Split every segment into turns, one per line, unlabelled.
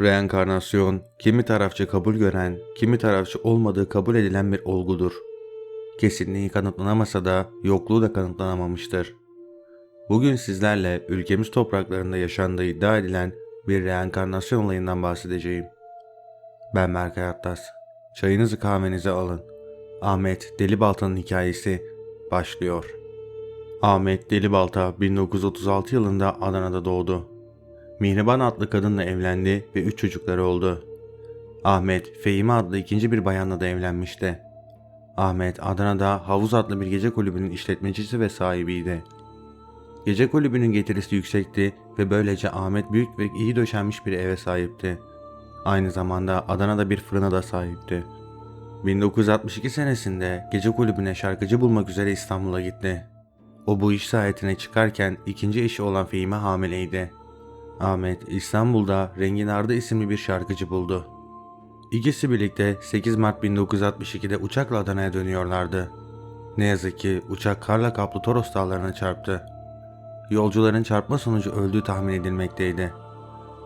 Reenkarnasyon, kimi tarafçı kabul gören, kimi tarafçı olmadığı kabul edilen bir olgudur. Kesinliği kanıtlanamasa da yokluğu da kanıtlanamamıştır. Bugün sizlerle ülkemiz topraklarında yaşandığı iddia edilen bir reenkarnasyon olayından bahsedeceğim. Ben Berkay Atlas. Çayınızı kahvenizi alın. Ahmet Delibalta'nın hikayesi başlıyor. Ahmet Delibalta 1936 yılında Adana'da doğdu. Mihriban adlı kadınla evlendi ve üç çocukları oldu. Ahmet, Fehime adlı ikinci bir bayanla da evlenmişti. Ahmet, Adana'da Havuz adlı bir gece kulübünün işletmecisi ve sahibiydi. Gece kulübünün getirisi yüksekti ve böylece Ahmet büyük ve iyi döşenmiş bir eve sahipti. Aynı zamanda Adana'da bir fırına da sahipti. 1962 senesinde gece kulübüne şarkıcı bulmak üzere İstanbul'a gitti. O bu iş sahetine çıkarken ikinci eşi olan Fehime hamileydi. Ahmet İstanbul'da Rengin Arda isimli bir şarkıcı buldu. İkisi birlikte 8 Mart 1962'de uçakla Adana'ya dönüyorlardı. Ne yazık ki uçak karla kaplı Toros dağlarına çarptı. Yolcuların çarpma sonucu öldüğü tahmin edilmekteydi.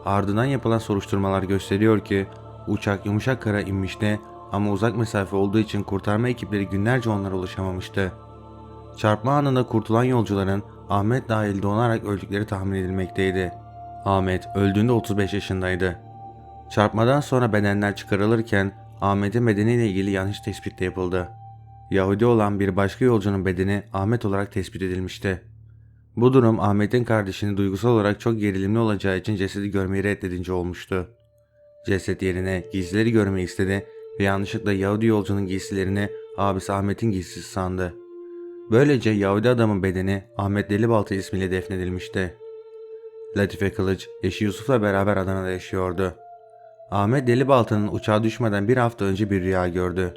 Ardından yapılan soruşturmalar gösteriyor ki uçak yumuşak kara inmişti ama uzak mesafe olduğu için kurtarma ekipleri günlerce onlara ulaşamamıştı. Çarpma anında kurtulan yolcuların Ahmet dahil donarak öldükleri tahmin edilmekteydi. Ahmet öldüğünde 35 yaşındaydı. Çarpmadan sonra bedenler çıkarılırken Ahmet'in bedeniyle ilgili yanlış tespit de yapıldı. Yahudi olan bir başka yolcunun bedeni Ahmet olarak tespit edilmişti. Bu durum Ahmet'in kardeşini duygusal olarak çok gerilimli olacağı için cesedi görmeyi reddedince olmuştu. Ceset yerine giysileri görmeyi istedi ve yanlışlıkla Yahudi yolcunun giysilerini abisi Ahmet'in giysisi sandı. Böylece Yahudi adamın bedeni Ahmet Delibaltı ismiyle defnedilmişti. Latife Kılıç eşi Yusuf'la beraber Adana'da yaşıyordu. Ahmet Delibaltı'nın uçağa düşmeden bir hafta önce bir rüya gördü.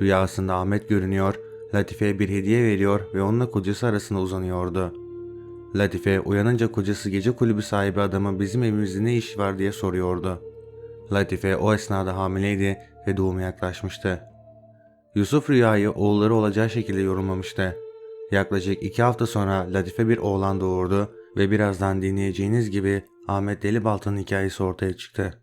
Rüyasında Ahmet görünüyor, Latife'ye bir hediye veriyor ve onunla kocası arasında uzanıyordu. Latife uyanınca kocası gece kulübü sahibi adamın bizim evimizde ne işi var diye soruyordu. Latife o esnada hamileydi ve doğuma yaklaşmıştı. Yusuf rüyayı oğulları olacağı şekilde yorumlamıştı. Yaklaşık iki hafta sonra Latife bir oğlan doğurdu ve birazdan dinleyeceğiniz gibi Ahmet Delibaltı'nın hikayesi ortaya çıktı.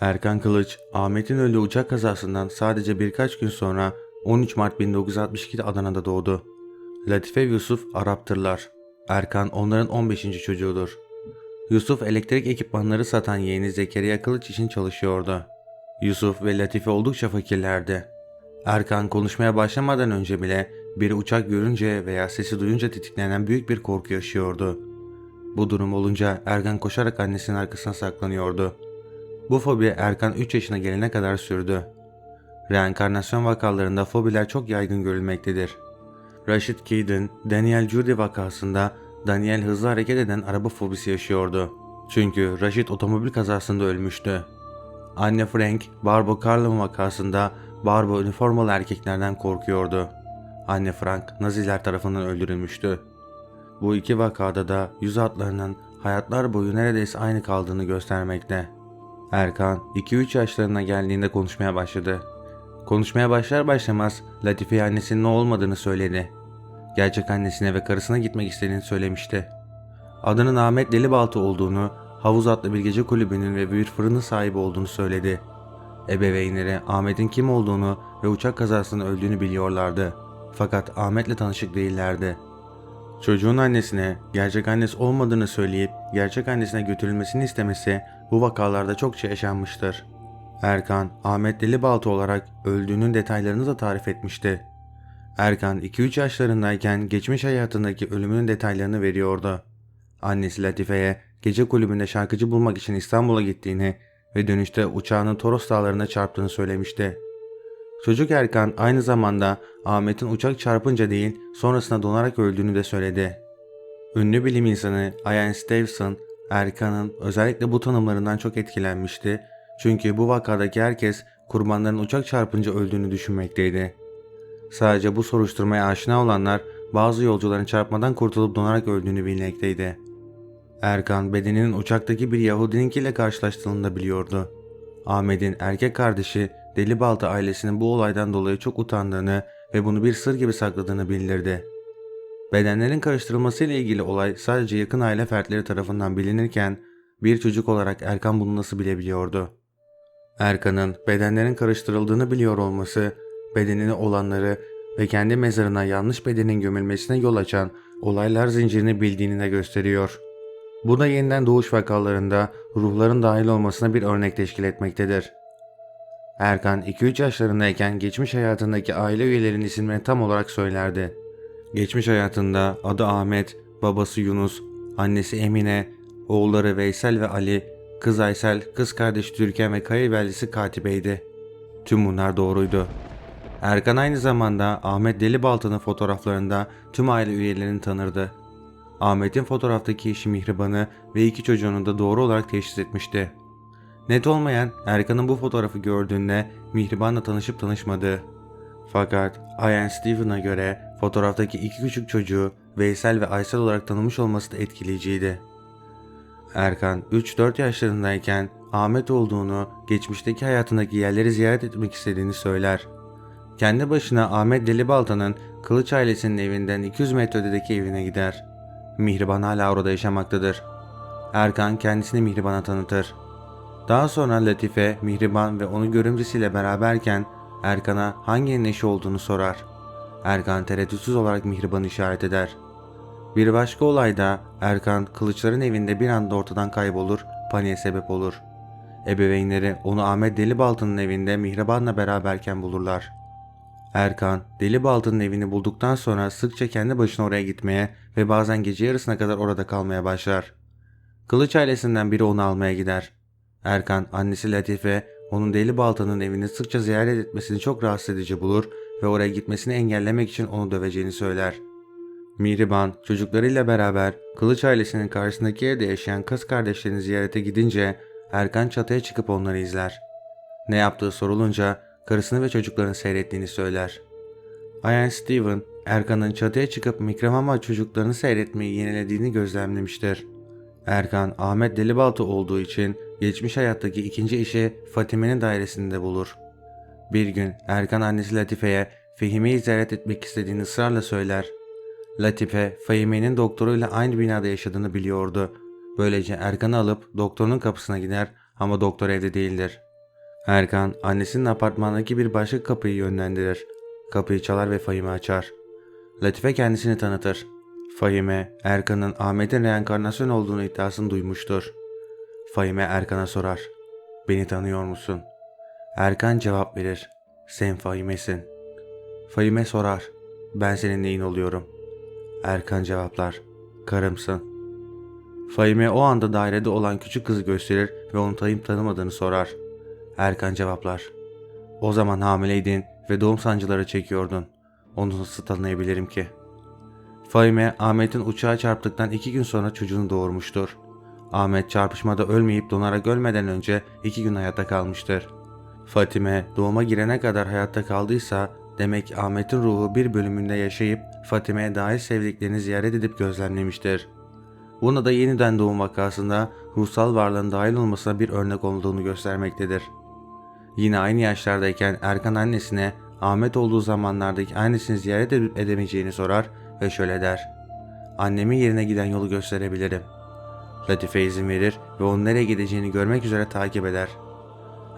Erkan Kılıç, Ahmet'in öldüğü uçak kazasından sadece birkaç gün sonra 13 Mart 1962'de Adana'da doğdu. Latife Yusuf Araptırlar. Erkan onların 15. çocuğudur. Yusuf elektrik ekipmanları satan yeğeni Zekeriya Kılıç için çalışıyordu. Yusuf ve Latife oldukça fakirlerdi. Erkan konuşmaya başlamadan önce bile bir uçak görünce veya sesi duyunca tetiklenen büyük bir korku yaşıyordu. Bu durum olunca Erkan koşarak annesinin arkasına saklanıyordu. Bu fobi Erkan 3 yaşına gelene kadar sürdü. Reenkarnasyon vakalarında fobiler çok yaygın görülmektedir. Rashid Keydin, Daniel Judy vakasında Daniel hızlı hareket eden araba fobisi yaşıyordu. Çünkü Rashid otomobil kazasında ölmüştü. Anne Frank, Barbo Carlin vakasında Barbo üniformalı erkeklerden korkuyordu. Anne Frank, Naziler tarafından öldürülmüştü. Bu iki vakada da yüz hatlarının hayatlar boyu neredeyse aynı kaldığını göstermekte. Erkan 2-3 yaşlarına geldiğinde konuşmaya başladı. Konuşmaya başlar başlamaz Latife annesinin ne olmadığını söyledi. Gerçek annesine ve karısına gitmek istediğini söylemişti. Adının Ahmet Delibaltı olduğunu, havuz adlı bir gece kulübünün ve bir fırının sahibi olduğunu söyledi. Ebeveynleri Ahmet'in kim olduğunu ve uçak kazasında öldüğünü biliyorlardı. Fakat Ahmet'le tanışık değillerdi. Çocuğun annesine gerçek annesi olmadığını söyleyip gerçek annesine götürülmesini istemesi bu vakalarda çokça yaşanmıştır. Erkan, Ahmet Delibaltı olarak öldüğünün detaylarını da tarif etmişti. Erkan 2-3 yaşlarındayken geçmiş hayatındaki ölümünün detaylarını veriyordu. Annesi Latife'ye gece kulübünde şarkıcı bulmak için İstanbul'a gittiğini ve dönüşte uçağının Toros dağlarına çarptığını söylemişti. Çocuk Erkan aynı zamanda Ahmet'in uçak çarpınca değil sonrasında donarak öldüğünü de söyledi. Ünlü bilim insanı Ian Stevenson, Erkan'ın özellikle bu tanımlarından çok etkilenmişti çünkü bu vakadaki herkes kurbanların uçak çarpınca öldüğünü düşünmekteydi. Sadece bu soruşturmaya aşina olanlar bazı yolcuların çarpmadan kurtulup donarak öldüğünü bilmekteydi. Erkan bedeninin uçaktaki bir Yahudininkiyle karşılaştığını da biliyordu. Ahmet'in erkek kardeşi Delibaltı ailesinin bu olaydan dolayı çok utandığını ve bunu bir sır gibi sakladığını bildirdi. Bedenlerin karıştırılması ile ilgili olay sadece yakın aile fertleri tarafından bilinirken Bir çocuk olarak Erkan bunu nasıl bilebiliyordu? Erkan'ın bedenlerin karıştırıldığını biliyor olması, bedenini olanları ve kendi mezarına yanlış bedenin gömülmesine yol açan olaylar zincirini bildiğini de gösteriyor. Bu da yeniden doğuş vakalarında ruhların dahil olmasına bir örnek teşkil etmektedir. Erkan 2-3 yaşlarındayken geçmiş hayatındaki aile üyelerinin isimlerini tam olarak söylerdi. Geçmiş hayatında adı Ahmet, babası Yunus, annesi Emine, oğulları Veysel ve Ali, kız Aysel, kız kardeşi Türkan ve kayıbeldisi Katibe'ydi. Tüm bunlar doğruydu. Erkan aynı zamanda Ahmet Delibaltı'nın fotoğraflarında tüm aile üyelerini tanırdı. Ahmet'in fotoğraftaki eşi Mihriban'ı ve iki çocuğunu da doğru olarak teşhis etmişti. Net olmayan Erkan'ın bu fotoğrafı gördüğünde Mihriban'la tanışıp tanışmadığı. Fakat Ian Steven'a göre fotoğraftaki iki küçük çocuğu Veysel ve Aysel olarak tanımış olması da etkileyiciydi. Erkan 3-4 yaşlarındayken Ahmet olduğunu, geçmişteki hayatındaki yerleri ziyaret etmek istediğini söyler. Kendi başına Ahmet Delibalta'nın Kılıç ailesinin evinden 200 metre ötedeki evine gider. Mihriban hala orada yaşamaktadır. Erkan kendisini Mihriban'a tanıtır. Daha sonra Latife, Mihriban ve onu görümcesiyle beraberken Erkan'a hanginin eşi olduğunu sorar. Erkan tereddütsüz olarak Mihriban'ı işaret eder. Bir başka olayda Erkan kılıçların evinde bir anda ortadan kaybolur, paniğe sebep olur. Ebeveynleri onu Ahmet Delibaltı'nın evinde Mihriban'la beraberken bulurlar. Erkan, Delibaltı'nın evini bulduktan sonra sıkça kendi başına oraya gitmeye ve bazen gece yarısına kadar orada kalmaya başlar. Kılıç ailesinden biri onu almaya gider. Erkan, annesi Latife, onun Delibaltı'nın evini sıkça ziyaret etmesini çok rahatsız edici bulur ve oraya gitmesini engellemek için onu döveceğini söyler. Mihriban çocuklarıyla beraber Kılıç ailesinin karşısındaki evde yaşayan kız kardeşlerini ziyarete gidince Erkan çatıya çıkıp onları izler. Ne yaptığı sorulunca karısını ve çocuklarını seyrettiğini söyler. Ian Steven, Erkan'ın çatıya çıkıp Mikramama çocuklarını seyretmeyi yenilediğini gözlemlemiştir. Erkan, Ahmet Delibaltı olduğu için geçmiş hayattaki ikinci eşi Fatime'nin dairesinde bulur. Bir gün Erkan annesi Latife'ye Fehime'yi ziyaret etmek istediğini ısrarla söyler. Latife, Fahime'nin doktoruyla aynı binada yaşadığını biliyordu. Böylece Erkan'ı alıp doktorun kapısına gider ama doktor evde değildir. Erkan, annesinin apartmandaki bir başka kapıyı yönlendirir. Kapıyı çalar ve Fahime açar. Latife kendisini tanıtır. Fahime, Erkan'ın Ahmet'in reenkarnasyon olduğunu iddiasını duymuştur. Fahime Erkan'a sorar. Beni tanıyor musun? Erkan cevap verir. Sen Fahime'sin. Fahime sorar. Ben senin neyin oluyorum? Erkan cevaplar. Karımsın. Fahime o anda dairede olan küçük kızı gösterir ve onu tanıyıp tanımadığını sorar. Erkan cevaplar. O zaman hamileydin ve doğum sancıları çekiyordun. Onu nasıl tanıyabilirim ki? Fahime Ahmet'in uçağa çarptıktan iki gün sonra çocuğunu doğurmuştur. Ahmet çarpışmada ölmeyip donarak ölmeden önce iki gün hayatta kalmıştır. Fatime doğuma girene kadar hayatta kaldıysa demek Ahmet'in ruhu bir bölümünde yaşayıp Fatime'ye dair sevdiklerini ziyaret edip gözlemlemiştir. Buna da yeniden doğum vakasında ruhsal varlığın dahil olmasına bir örnek olduğunu göstermektedir. Yine aynı yaşlardayken Erkan annesine Ahmet olduğu zamanlardaki annesini ziyaret edemeyeceğini sorar ve şöyle der. Annemin yerine giden yolu gösterebilirim. Latife izin verir ve onun nereye gideceğini görmek üzere takip eder.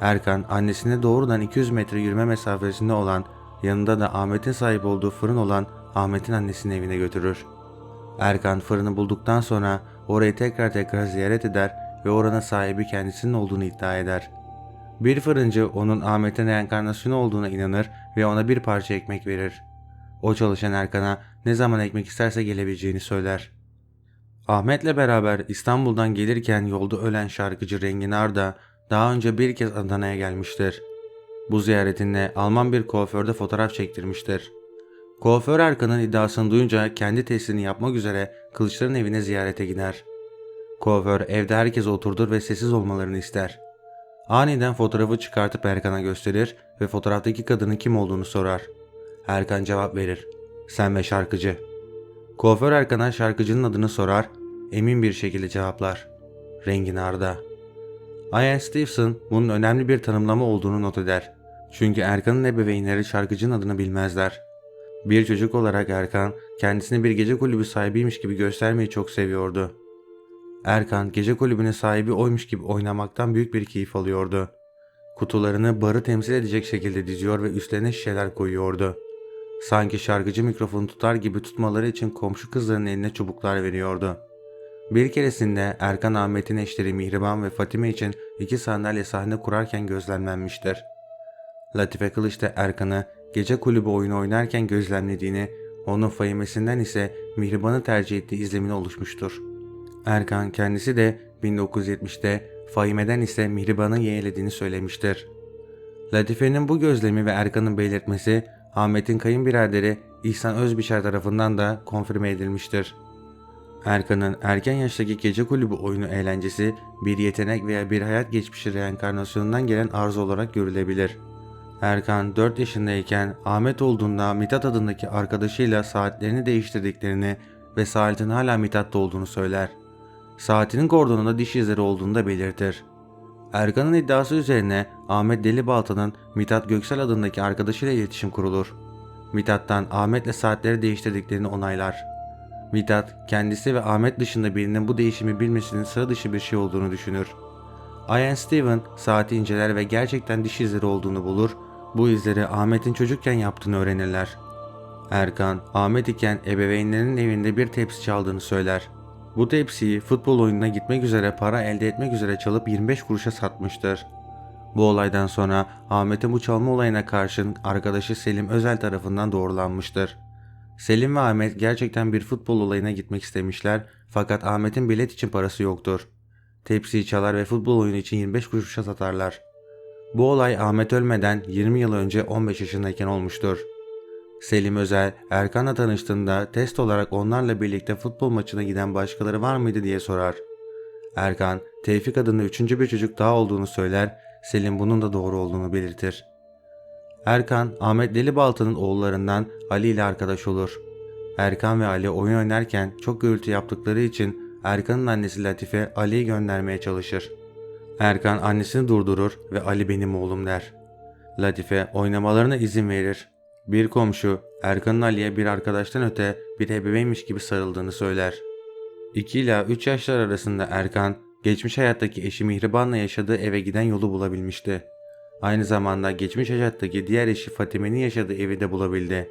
Erkan annesine doğrudan 200 metre yürüme mesafesinde olan yanında da Ahmet'in sahip olduğu fırın olan Ahmet'in annesinin evine götürür. Erkan fırını bulduktan sonra orayı tekrar tekrar ziyaret eder ve oranın sahibi kendisinin olduğunu iddia eder. Bir fırıncı onun Ahmet'in reenkarnasyonu olduğuna inanır ve ona bir parça ekmek verir. O çalışan Erkan'a ne zaman ekmek isterse gelebileceğini söyler. Ahmet'le beraber İstanbul'dan gelirken yolda ölen şarkıcı Rengin Arda daha önce bir kez Adana'ya gelmiştir. Bu ziyaretinde Alman bir kuaförde fotoğraf çektirmiştir. Kuaför Erkan'ın iddiasını duyunca kendi testini yapmak üzere Kılıçların evine ziyarete gider. Kuaför evde herkes oturdur ve sessiz olmalarını ister. Aniden fotoğrafı çıkartıp Erkan'a gösterir ve fotoğraftaki kadının kim olduğunu sorar. Erkan cevap verir. Sen ve şarkıcı. Kuaför Erkan'a şarkıcının adını sorar, emin bir şekilde cevaplar. Rengin Arda. Ian Stevenson bunun önemli bir tanımlama olduğunu not eder. Çünkü Erkan'ın ebeveynleri şarkıcının adını bilmezler. Bir çocuk olarak Erkan kendisini bir gece kulübü sahibiymiş gibi göstermeyi çok seviyordu. Erkan gece kulübünün sahibi oymuş gibi oynamaktan büyük bir keyif alıyordu. Kutularını barı temsil edecek şekilde diziyor ve üstlerine şişeler koyuyordu. Sanki şarkıcı mikrofonu tutar gibi tutmaları için komşu kızların eline çubuklar veriyordu. Bir keresinde Erkan Ahmet'in eşleri Mihriban ve Fatime için iki sandalye sahne kurarken gözlemlenmiştir. Latife Kılıç da Erkan'ı gece kulübü oyunu oynarken gözlemlediğini, onun fahimesinden ise Mihriban'ı tercih ettiği izlemini oluşmuştur. Erkan kendisi de 1970'te Fahime'den ise Mihriban'ı yeğlediğini söylemiştir. Latife'nin bu gözlemi ve Erkan'ın belirtmesi Ahmet'in kayınbiraderi İhsan Özbiçer tarafından da konfirme edilmiştir. Erkan'ın erken yaştaki gece kulübü oyunu eğlencesi bir yetenek veya bir hayat geçmişi reenkarnasyonundan gelen arzu olarak görülebilir. Erkan 4 yaşındayken Ahmet olduğunda Mithat adındaki arkadaşıyla saatlerini değiştirdiklerini ve saatin hala Mithat'ta olduğunu söyler. Saatinin kordonunda diş izleri olduğunu da belirtir. Erkan'ın iddiası üzerine Ahmet Delibalta'nın Mithat Göksel adındaki arkadaşıyla iletişim kurulur. Mithat'tan Ahmet'le saatleri değiştirdiklerini onaylar. Mithat kendisi ve Ahmet dışında birinin bu değişimi bilmesinin sıra dışı bir şey olduğunu düşünür. Ian Steven saati inceler ve gerçekten diş izleri olduğunu bulur. Bu izleri Ahmet'in çocukken yaptığını öğrenirler. Erkan, Ahmet iken ebeveynlerinin evinde bir tepsi çaldığını söyler. Bu tepsiyi futbol oyununa gitmek üzere para elde etmek üzere çalıp 25 kuruşa satmıştır. Bu olaydan sonra Ahmet'in bu çalma olayına karşın arkadaşı Selim Özel tarafından doğrulanmıştır. Selim ve Ahmet gerçekten bir futbol olayına gitmek istemişler fakat Ahmet'in bilet için parası yoktur. Tepsiyi çalar ve futbol oyunu için 25 kuruşa satarlar. Bu olay Ahmet ölmeden 20 yıl önce 15 yaşındayken olmuştur. Selim Özel, Erkan'la tanıştığında test olarak onlarla birlikte futbol maçına giden başkaları var mıydı diye sorar. Erkan, Tevfik adında üçüncü bir çocuk daha olduğunu söyler, Selim bunun da doğru olduğunu belirtir. Erkan, Ahmet Delibaltı'nın oğullarından Ali ile arkadaş olur. Erkan ve Ali oyun oynarken çok gürültü yaptıkları için Erkan'ın annesi Latife Ali'yi göndermeye çalışır. Erkan annesini durdurur ve Ali benim oğlum der. Latife oynamalarına izin verir. Bir komşu Erkan'ın Ali'ye bir arkadaştan öte bir ebeveynmiş gibi sarıldığını söyler. 2 ila 3 yaşlar arasında Erkan geçmiş hayattaki eşi Mihriban'la yaşadığı eve giden yolu bulabilmişti. Aynı zamanda geçmiş hayattaki diğer eşi Fatime'nin yaşadığı evi de bulabildi.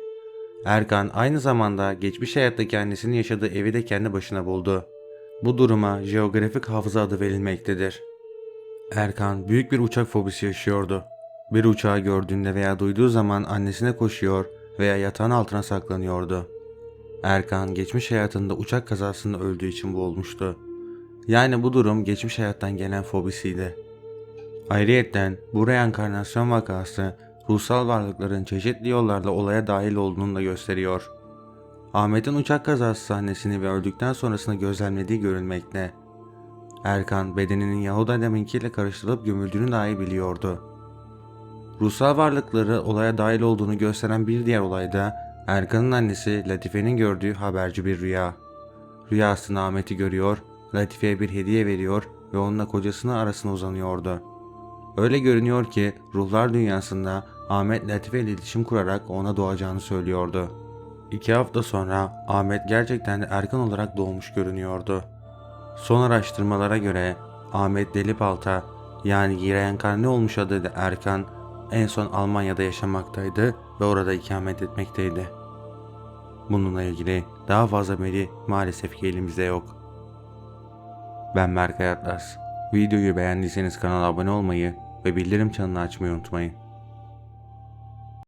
Erkan aynı zamanda geçmiş hayattaki annesinin yaşadığı evi de kendi başına buldu. Bu duruma jeografik hafıza adı verilmektedir. Erkan büyük bir uçak fobisi yaşıyordu. Bir uçağı gördüğünde veya duyduğu zaman annesine koşuyor veya yatağın altına saklanıyordu. Erkan geçmiş hayatında uçak kazasında öldüğü için bu olmuştu. Yani bu durum geçmiş hayattan gelen fobisiydi. Ayrıyetten bu reenkarnasyon vakası ruhsal varlıkların çeşitli yollarla olaya dahil olduğunu da gösteriyor. Ahmet'in uçak kazası sahnesini ve öldükten sonrasını gözlemlediği görülmekte. Erkan bedeninin Yahudi Adem'inkiyle karıştırılıp gömüldüğünü dahi biliyordu. Ruhsal varlıkları olaya dahil olduğunu gösteren bir diğer olayda Erkan'ın annesi Latife'nin gördüğü haberci bir rüya. Rüyasında Ahmet'i görüyor, Latife'ye bir hediye veriyor ve onunla kocasının arasına uzanıyordu. Öyle görünüyor ki ruhlar dünyasında Ahmet Latife ile iletişim kurarak ona doğacağını söylüyordu. İki hafta sonra Ahmet gerçekten de Erkan olarak doğmuş görünüyordu. Son araştırmalara göre Ahmet Delipalta yani reenkarne olmuş adıyla Erkan en son Almanya'da yaşamaktaydı ve orada ikamet etmekteydi. Bununla ilgili daha fazla veri maalesef ki elimizde yok. Ben Berkay Atlas. Videoyu beğendiyseniz kanala abone olmayı ve bildirim çanını açmayı unutmayın.